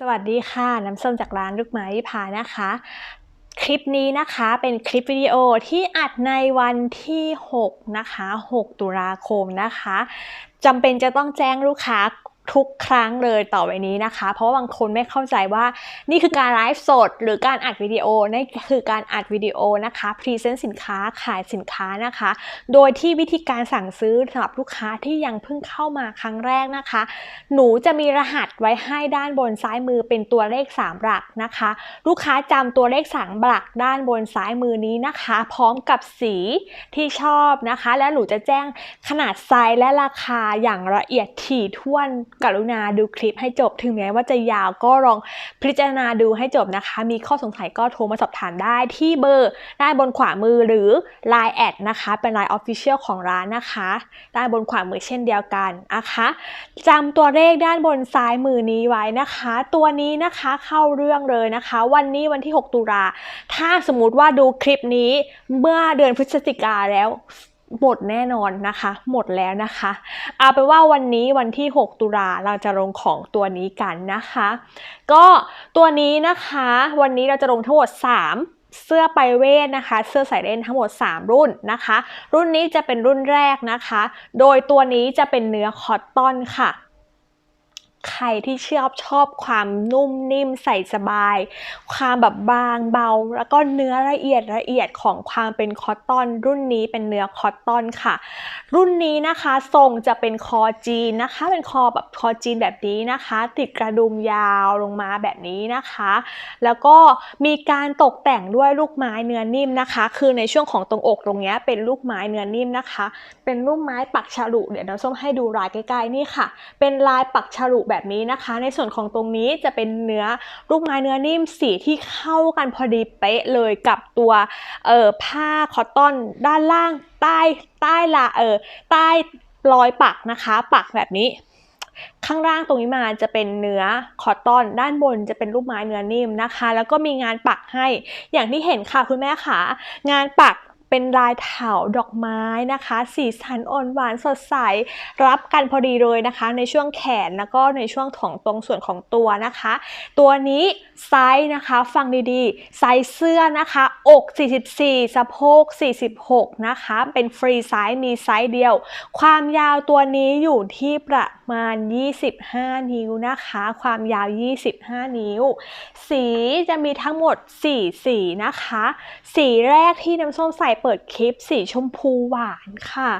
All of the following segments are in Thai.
สวัสดีค่ะ น้ำส้มจากร้านลูกไม้วิภานะคะ คลิปนี้นะคะเป็นคลิปวิดีโอที่อัดในวันที่ 6 นะคะ 6 ตุลาคมนะคะจำเป็นจะต้องแจ้งลูกค้า ทุกครั้งเลยต่อไปนี้นะคะ เพราะว่าบางคนไม่เข้าใจว่านี่คือการไลฟ์สด หรือการอัดวิดีโอนี่คือการอัดวิดีโอนะคะพรีเซนต์สินค้าขายสินค้านะคะ โดยที่วิธีการสั่งซื้อสำหรับลูกค้าที่ยังเพิ่งเข้ามาครั้งแรกนะคะ หนูจะมีรหัสไว้ให้ด้านบนซ้ายมือเป็นตัวเลข 3 หลักนะคะ ลูกค้าจำตัวเลข3หลักด้านบนซ้ายมือนี้นะคะ พร้อมกับสีที่ชอบนะคะ แล้วหนูจะแจ้งขนาดไซส์และราคาอย่างละเอียดถี่ถ้วนกรุณาดูคลิปให้จบถึงแม้ว่าจะยาวก็ลองพิจารณาดูให้จบนะคะ มีข้อสงสัยก็โทรมาสอบถามได้ที่เบอร์ด้านบนขวามือหรือ Line แอดนะคะ เป็น Line Official ของร้านนะคะด้านบนขวามือเช่นเดียวกันนะคะจำตัวเลขด้านบนซ้ายมือนี้ไว้นะคะ ตัวนี้นะคะเข้าเรื่องเลยนะคะ วันนี้วันที่ 6 ตุลาถ้าสมมติว่าดูคลิปนี้เมื่อเดือนพฤศจิกาแล้ว หมดแน่นอนนะคะ หมดแล้วนะคะเอาเป็นว่าวันนี้วันที่ 6 ตุลาเราจะลงของตัวนี้กันนะคะ ก็ตัวนี้นะคะ วันนี้เราจะลงทั้งหมด 3เสื้อไปเวทนะคะ เสื้อใส่เล่นทั้งหมด 3 รุ่นนะคะ รุ่นนี้จะเป็นรุ่นแรกนะคะ โดยตัวนี้จะเป็นเนื้อคอตตอนค่ะ ใครที่ชอบชอบความนุ่มนิ่มใส่สบาย ความแบบบางเบา แล้วก็เนื้อละเอียดละเอียดของความเป็นคอตตอน รุ่นนี้เป็นเนื้อคอตตอนค่ะ รุ่นนี้นะคะทรงจะเป็นคอจีนนะคะ เป็นคอแบบคอจีนแบบนี้นะคะ ติดกระดุมยาวลงมาแบบนี้นะคะ แล้วก็มีการตกแต่งด้วยลูกไม้เนื้อนิ่มนะคะ คือในช่วงของตรงอกตรงเนี้ยเป็นลูกไม้เนื้อนิ่มนะคะ เป็นลูกไม้ปักฉลุเดี๋ยวน้ำส้มให้ดูลายใกล้ๆนี่ค่ะ เป็นลายปักฉลุแบบนี้นะคะ ในส่วนของตรงนี้จะเป็นเนื้อลูกไม้เนื้อนิ่มสีที่เข้ากันพอดีเป๊ะเลยกับตัวเอ่อผ้าคอตตอนด้านล่างใต้ใต้ละเออใต้รอยปักนะคะ ปักแบบนี้ข้างล่างตรงนี้มาจะเป็นเนื้อคอตตอน ด้านบนจะเป็นลูกไม้เนื้อนิ่มนะคะ แล้วก็มีงานปักให้อย่างที่เห็นค่ะคุณแม่ค่ะงานปัก เป็นลายเถาดอกไม้นะคะ สีสันอ่อนหวานสดใส รับกันพอดีเลยนะคะ ในช่วงแขนแล้วก็ในช่วงของตรงส่วนของตัวนะคะ ตัวนี้ไซส์นะคะฟังดีๆ ไซส์เสื้อนะคะ อก 44 สะโพก 46 นะคะ เป็นฟรีไซส์มีไซส์เดียว ความยาวตัวนี้อยู่ที่ประมาณ 25 นิ้วนะคะ ความยาว 25 นิ้ว สีจะมีทั้งหมด 4 สีนะคะ สีแรกที่น้ำส้มใส่เปิดคลิปสีชมพูหวานค่ะ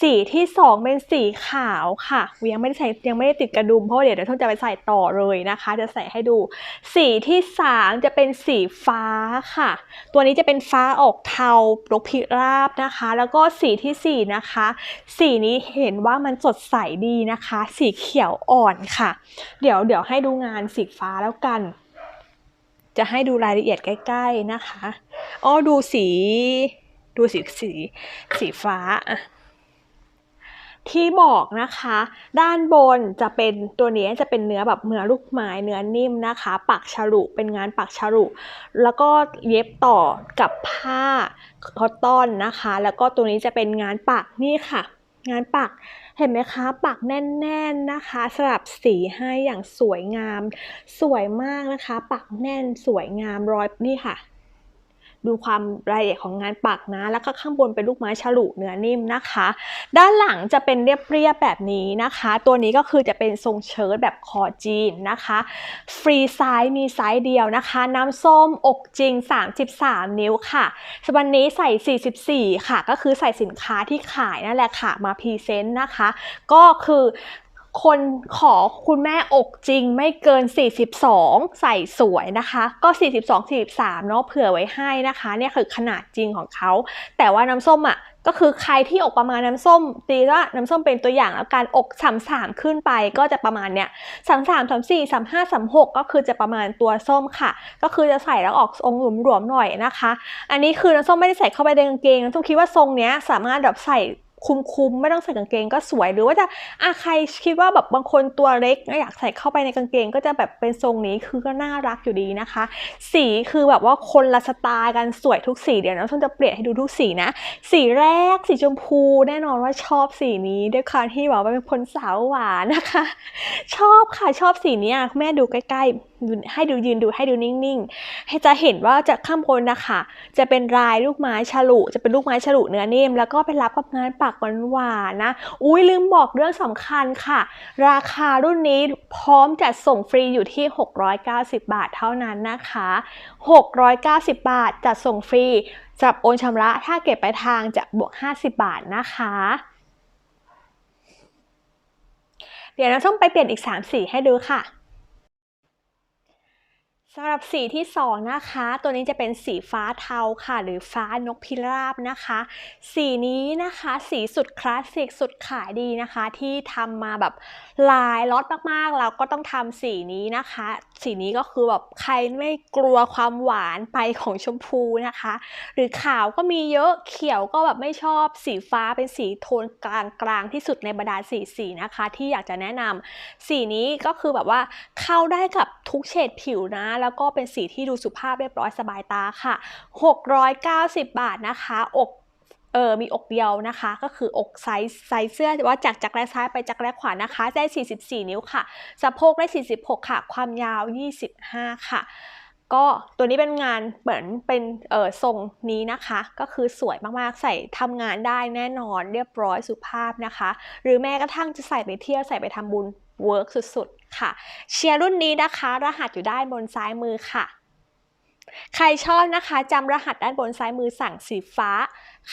สีที่ 2 เป็นสีขาวค่ะยังไม่ได้ใส่ยังไม่ได้ติดกระดุมเพราะว่าเดี๋ยวน้ำส้มจะไปใส่ต่อเลยนะคะ จะใส่ให้ดู สีที่ 3 จะเป็นสีฟ้าค่ะ ตัวนี้จะเป็นฟ้าออกเทาลกพิราบนะคะ แล้วก็สีทีสี่ 4 นะคะ สีนี้เห็นว่ามันสดใสดีนะคะ สีเขียวอ่อนค่ะ เดี๋ยวเดี๋ยวให้ดูงานสีฟ้าแล้วกันจะให้ดูรายละเอียดใกล้ ๆ นะคะอ๋อดูสี ดูสีสีสีฟ้าที่บอกนะคะ ด้านบนจะเป็นตัวนี้จะเป็นเนื้อแบบเนื้อลูกไม้เนื้อนิ่มนะคะ ปักฉลุเป็นงานปักฉลุแล้วก็เย็บต่อกับผ้าคอตตอนนะคะ แล้วก็ตัวนี้จะเป็นงานปักนี่ค่ะ งานปักเห็นไหมคะ ปักแน่นๆนะคะ สลับสีให้อย่างสวยงาม สวยมากนะคะ ปักแน่นสวยงามรอยนี่ค่ะ ดูความรายละเอียดของงานปักนะ แล้วก็ข้างบนเป็นลูกไม้ฉลุเนื้อนิ่มนะคะ ด้านหลังจะเป็นเรียบๆแบบนี้นะคะ ตัวนี้ก็คือจะเป็นทรงเชิ้ตแบบคอจีนนะคะ ฟรีไซส์มีไซส์เดียวนะคะ น้ำส้มอกจริง 33 นิ้วค่ะวันนี้ใส่ 44 ค่ะ ก็คือใส่สินค้าที่ขายนั่นแหละค่ะมาพรีเซนต์นะคะ ก็คือ คนขอคุณแม่อกจริงไม่เกิน 42 ใส่สวยนะคะ ก็ 42 43 เนาะเผื่อไว้ให้นะคะเนี่ยคือขนาดจริงของเขา แต่ว่าน้ำส้มอะก็คือใครที่อกประมาณน้ำส้ม ตีว่าน้ำส้มเป็นตัวอย่างแล้วการอกสามสามขึ้นไปก็จะประมาณเนี้ยสามสามสามสี่สามห้าสามหกก็คือจะประมาณตัวส้มค่ะ ก็คือจะใส่แล้วออกองค์หลวมๆหน่อยนะคะ อันนี้คือน้ำส้มไม่ได้ใส่เข้าไปในกางเกงน้ำส้มคิดว่าทรงเนี้ยสามารถแบบใส่ คุมๆไม่ต้องใส่กางเกงก็สวยหรือว่าจะอะใครคิดว่าแบบบางคนตัวเล็กอยากใส่เข้าไปในกางเกง ก็จะแบบเป็นทรงนี้คือก็น่ารักอยู่ดีนะคะ สีคือแบบว่าคนละสไตล์กันสวยทุกสีเดี๋ยวน้ำส้มจะเปลี่ยนให้ดูทุกสีนะ สีแรกสีชมพูแน่นอนว่าชอบสีนี้ด้วยความที่แบบว่าเป็นคนสาวหวานนะคะ ชอบค่ะชอบสีนี้อะแม่ดูใกล้ๆให้ดูยืนดูให้ดูนิ่งๆ ให้จะเห็นว่าจะข้างบนนะคะ จะเป็นลายลูกไม้ฉลุ จะเป็นลูกไม้ฉลุเนื้อเนมแล้วก็ไปรับกับงานปักหวานๆนะ อุ้ยลืมบอกเรื่องสำคัญค่ะ ราคารุ่นนี้พร้อมจัดส่งฟรีอยู่ที่ 690 บาทเท่านั้นนะคะ 690 บาทจัดส่งฟรีสำหรับโอนชำระถ้าเก็บไปลายทางจะบวก 50 บาทนะคะเดี๋ยวเราต้องไปเปลี่ยนอีก 3 สีให้ดูค่ะ สำหรับสีที่ 2 นะคะ ตัวนี้จะเป็นสีฟ้าเทาค่ะ หรือฟ้านกพิราบนะคะ สีนี้นะคะสีสุดคลาสสิกสุดขายดีนะคะ ที่ทำมาแบบหลายล็อตมากๆ เราก็ต้องทำสีนี้นะคะ สีนี้ก็คือแบบใครไม่กลัวความหวานไปของชมพูนะคะ หรือขาวก็มีเยอะเขียวก็แบบไม่ชอบสีฟ้าเป็นสีโทนกลางกลางๆที่สุดในบรรดาสีสีนะคะ ที่อยากจะแนะนำสีนี้ก็คือแบบว่าเข้าได้กับทุกเฉดผิวนะแล้วก็เป็นสีที่ดูสุภาพเรียบร้อยสบายตาค่ะ 690 บาทนะคะ อกเออมีอกเดียวนะคะ ก็คืออกไซส์ไซส์เสื้อว่าจากจักแร้ซ้ายไปจักแร้ขวานะคะได้ 44 นิ้วค่ะ สะโพกได้ 46 ค่ะ ความยาว 25 ค่ะก็ตัวนี้เป็นงานเหมือนเป็นเออทรงนี้นะคะ ก็คือสวยมากๆใส่ทำงานได้แน่นอนเรียบร้อยสุภาพนะคะ หรือแม้กระทั่งจะใส่ไปเที่ยวใส่ไปทำบุญเวิร์กสุด ค่ะ เชียร์รุ่นนี้นะคะ รหัสอยู่ด้านบนซ้ายมือค่ะ ใครชอบนะคะจำรหัสด้านบนซ้ายมือสั่งสีฟ้า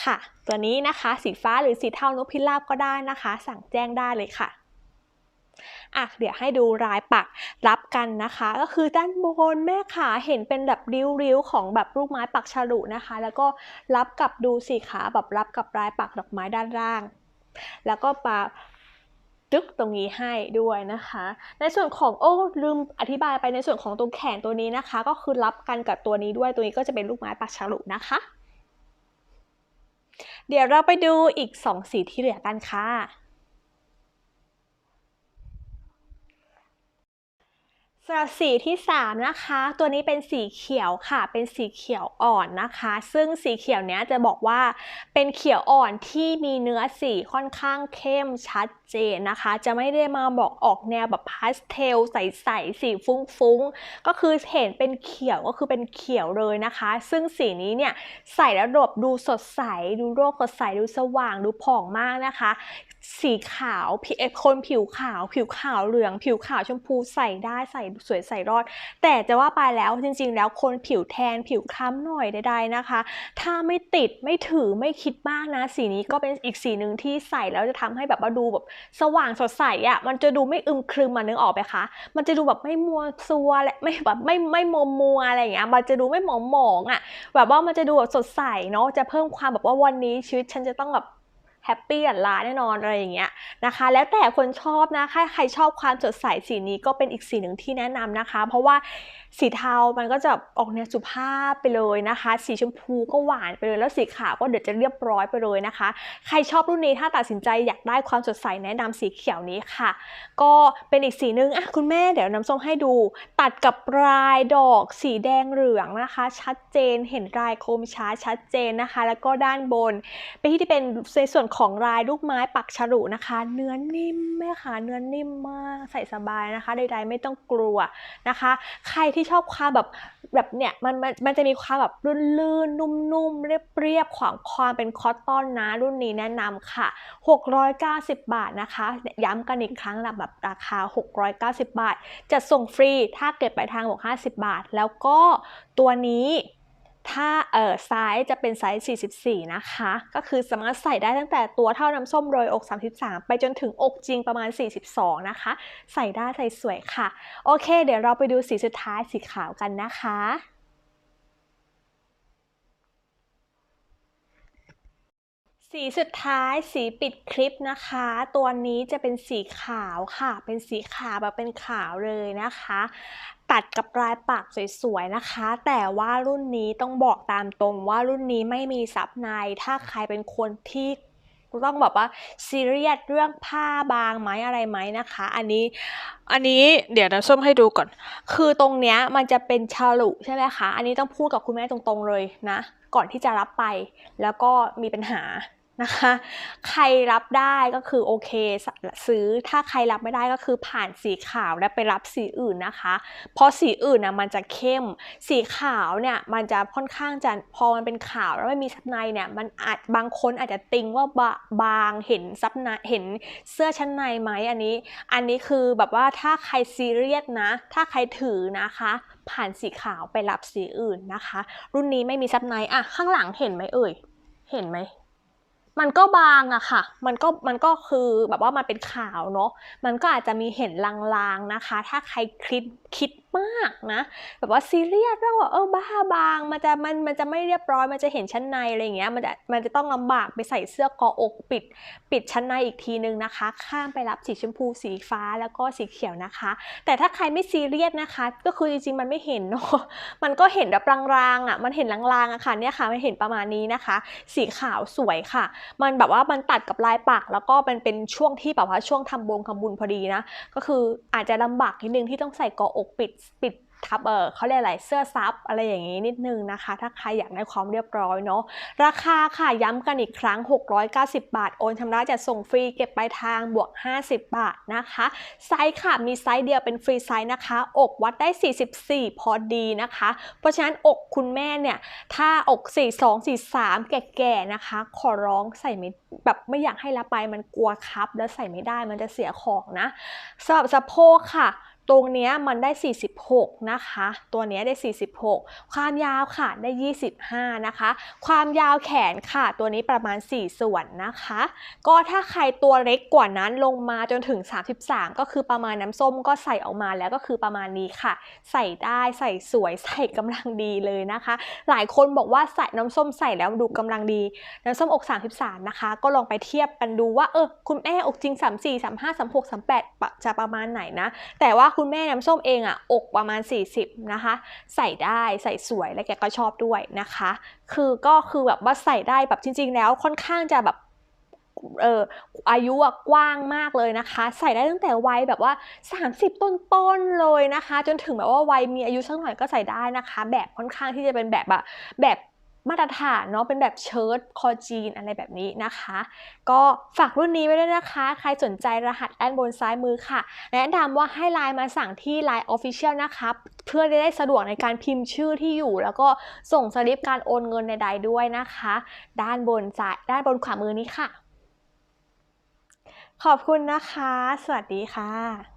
ค่ะ ตัวนี้นะคะสีฟ้าหรือสีเทานกพิราบก็ได้นะคะ สั่งแจ้งได้เลยค่ะอะเดี๋ยวให้ดูรายปักรับกันนะคะ ก็คือด้านบนแม่ขาเห็นเป็นแบบริ้วๆของแบบลูกไม้ปักฉลุนะคะ แล้วก็รับกับดูสีขาแบบรับกับรายปักดอกไม้ด้านล่าง แล้วก็ปา ตึกตรงนี้ให้ด้วยนะคะ ในส่วนของโอ้ลืมอธิบายไปในส่วนของตรงแขนตัวนี้นะคะ ก็คือรับกันกับตัวนี้ด้วยตัวนี้ก็จะเป็นลูกไม้ปักฉลุนะคะ เดี๋ยวเราไปดูอีก 2 สีที่เหลือกันค่ะ สำหรับสีที่3นะคะ ตัวนี้เป็นสีเขียวค่ะ เป็นสีเขียวอ่อนนะคะ ซึ่งสีเขียวเนี้ยจะบอกว่าเป็นเขียวอ่อนที่มีเนื้อสีค่อนข้างเข้มชัดเจนนะคะ จะไม่ได้มาบอกออกแนวแบบพาสเทลใสๆสีฟุ้งๆ ก็คือเห็นเป็นเขียวก็คือเป็นเขียวเลยนะคะ ซึ่งสีนี้เนี่ยใส่แล้วดบดูสดใส ดูโรคสดใสดูสว่างดูผ่องมากนะคะ สีขาวผิวคนผิวขาว ผิวขาวเหลือง ผิวขาวชมพูใส่ได้ใส่สวยใส่รอด แต่จะว่าไปแล้วจริง ๆ แล้วคนผิวแทนผิวคล้ำหน่อยใดๆนะคะ ถ้าไม่ติดไม่ถือไม่คิดมากนะ สีนี้ก็เป็นอีกสีหนึ่งที่ใส่แล้วจะทำให้แบบว่าดูแบบสว่างสดใสอะมันจะดูไม่อึมครึมมานึกออกไหมคะมันจะดูแบบไม่มัวซัวและไม่แบบไม่ไม่มัวมัวอะไรอย่างเงี้ยมันจะดูไม่หมองหมองๆอะแบบว่ามันจะดูแบบสดใสเนาะจะเพิ่มความแบบว่าวันนี้ชีวิตฉันจะต้องแบบ แฮปปี้อันลาแน่นอนอะไรอย่างเงี้ยนะคะ แล้วแต่คนชอบนะถ้าใครชอบความสดใสสีนี้ก็เป็นอีกสีหนึ่งที่แนะนำนะคะ เพราะว่า สีเทา มันก็จะออกแนวสุภาพไปเลยนะคะ สีชมพูก็หวานไปเลย แล้วสีขาวก็เดี๋ยวจะเรียบร้อยไปเลยนะคะ ใครชอบรุ่นนี้ถ้าตัดสินใจอยากได้ความสดใสแนะนำสีเขียวนี้ค่ะ ก็เป็นอีกสีหนึ่งอะคุณแม่เดี๋ยวน้ำส้มให้ดู ตัดกับลายดอกสีแดงเหลืองนะคะ ชัดเจนเห็นลายโคมช้าชัดเจนนะคะ แล้วก็ด้านบนเป็นที่ที่เป็นในส่วนของลายลูกไม้ปักฉลุนะคะ เนื้อนิ่มแม่ค่ะเนื้อนิ่มมากใส่สบายนะคะใดๆไม่ต้องกลัวนะคะ ใครที่ชอบความแบบแบบเนี่ยมันมันมันจะมีความแบบลื่นๆ นุ่มๆ เรียบๆ ของความเป็นคอตตอนนะ รุ่นนี้แนะนำค่ะ 690 บาทนะคะ ย้ำกันอีกครั้งนะแบบราคา 690 บาท จะส่งฟรีถ้าเก็บไปลายทางบอก50 บาท แล้วก็ตัวนี้ ถ้าเออไซส์จะเป็นไซส์ 44 นะคะ ก็คือสามารถใส่ได้ตั้งแต่ตัวเท่าน้ำส้มโรยอก 33 ไปจนถึงอกจริงประมาณ 42 นะคะ ใส่ได้ใส่สวยค่ะ โอเค เดี๋ยวเราไปดูสีสุดท้ายสีขาวกันนะคะสีสุดท้ายสีปิดคลิปนะคะ ตัวนี้จะเป็นสีขาวค่ะ เป็นสีขาวแบบเป็นขาวเลยนะคะ ตัดกับลายปักสวยๆนะคะ แต่ว่ารุ่นนี้ต้องบอกตามตรงว่ารุ่นนี้ไม่มีซับใน ถ้าใครเป็นคนที่ต้องแบบว่าซีเรียสเรื่องผ้าบางไหมอะไรไหมนะคะ อันนี้อันนี้เดี๋ยวนะส้มให้ดูก่อน คือตรงเนี้ยมันจะเป็นฉลุใช่ไหมคะ อันนี้ต้องพูดกับคุณแม่ตรงๆเลยนะ ก่อนที่จะรับไป แล้วก็มีปัญหา นะคะ ใครรับได้ก็คือโอเคซื้อถ้าใครรับไม่ได้ก็คือผ่านสีขาวและไปรับสีอื่นนะคะ เพราะสีอื่นนะมันจะเข้ม สีขาวเนี่ยมันจะค่อนข้างจะพอมันเป็นขาวแล้วไม่มีซับในเนี่ยมันอาจบางคนอาจจะติงว่าบางเห็นซับในเห็นเสื้อชั้นในไหมอันนี้ อันนี้คือแบบว่าถ้าใครซีเรียสนะ ถ้าใครถือนะคะผ่านสีขาวไปรับสีอื่นนะคะ รุ่นนี้ไม่มีซับในอะข้างหลังเห็นไหมเอ่ยเห็นไหม มันก็บางอะค่ะ มันก็มันก็คือแบบว่ามันเป็นขาวเนาะ มันก็อาจจะมีเห็นลางๆนะคะ ถ้าใครคิดคิด มากนะ แบบว่าซีเรียสเรื่องว่าเออบ้าบาง มันจะมันมันจะไม่เรียบร้อยมันจะเห็นชั้นในอะไรอย่างเงี้ยมันจะมันจะต้องลำบากไปใส่เสื้อกออกปิด ปิดชั้นในอีกทีนึงนะคะ ข้ามไปรับสีชมพูสีฟ้าแล้วก็สีเขียวนะคะ แต่ถ้าใครไม่ซีเรียสนะคะ ก็คือจริงๆมันไม่เห็นเนาะมันก็เห็นแบบลางๆอะมันเห็นลางๆอะค่ะเนี่ยค่ะมันเห็นประมาณนี้นะคะ สีขาวสวยค่ะ มันแบบว่ามันตัดกับลายปากแล้วก็มันเป็นช่วงที่แบบว่าช่วงทำบงทำบุญพอดีนะก็คืออาจจะลำบากนิดนึงที่ต้องใส่กออกปิดปิดทับเออเขาเรียกอะไรเสื้อซับอะไรอย่างนี้นิดนึงนะคะ ถ้าใครอยากได้ความเรียบร้อยเนาะราคาค่ะย้ำกันอีกครั้ง 690 บาท โอนชำระจะส่งฟรีเก็บปลายทางบวก 50 บาทนะคะ ไซส์ค่ะมีไซส์เดียวเป็นฟรีไซส์นะคะ อกวัดได้ 44 พอดีนะคะ เพราะฉะนั้นอกคุณแม่เนี่ย ถ้าอก 42 43 แก่ๆนะคะ ขอร้องใส่ไม่แบบไม่อยากให้รับไปมันกลัวครับ แล้วใส่ไม่ได้มันจะเสียของนะสำหรับสะโพกค่ะ ตรงนี้มันได้ 46 นะคะ ตัวนี้ได้ 46 ความยาวค่ะได้ 25 นะคะ ความยาวแขนค่ะตัวนี้ประมาณ 4 ส่วนนะคะ ก็ถ้าใครตัวเล็กกว่านั้นลงมาจนถึง 33 ก็คือประมาณน้ำส้มก็ใส่ออกมาแล้วก็คือประมาณนี้ค่ะ ใส่ได้ใส่สวยใส่กำลังดีเลยนะคะ หลายคนบอกว่าใส่น้ำส้มใส่แล้วดูกำลังดี น้ำส้มอก 33 นะคะ ก็ลองไปเทียบกันดูว่าเออคุณแม่อกจริง 34 35 36 38 จะประมาณไหนนะ แต่ว่าคุณแม่น้ำส้มเองอะอกประมาณ 40 นะคะ ใส่ได้ใส่สวยและแกก็ชอบด้วยนะคะ คือก็คือแบบว่าใส่ได้แบบจริง ๆ แล้วค่อนข้างจะแบบเอออายุกว้างมากเลยนะคะ ใส่ได้ตั้งแต่วัยแบบว่า 30 ต้นๆเลยนะคะ จนถึงแบบว่าวัยมีอายุสักหน่อยก็ใส่ได้นะคะ แบบค่อนข้างที่จะเป็นแบบแบบแบบ มาตรฐานเนาะเป็นแบบเชิ้ตคอจีนอะไรแบบนี้นะคะ ก็ฝากรุ่นนี้ไว้ด้วยนะคะ ใครสนใจรหัสด้านบนซ้ายมือค่ะ แนะนำว่าให้ไลน์มาสั่งที่ Line Official นะคะเพื่อได้สะดวกในการพิมพ์ชื่อที่อยู่ แล้วก็ส่งสลิปการโอนเงินใดๆด้วยนะคะ ด้านบนซ้ายด้านบนขวามือนี้ค่ะ ขอบคุณนะคะ สวัสดีค่ะ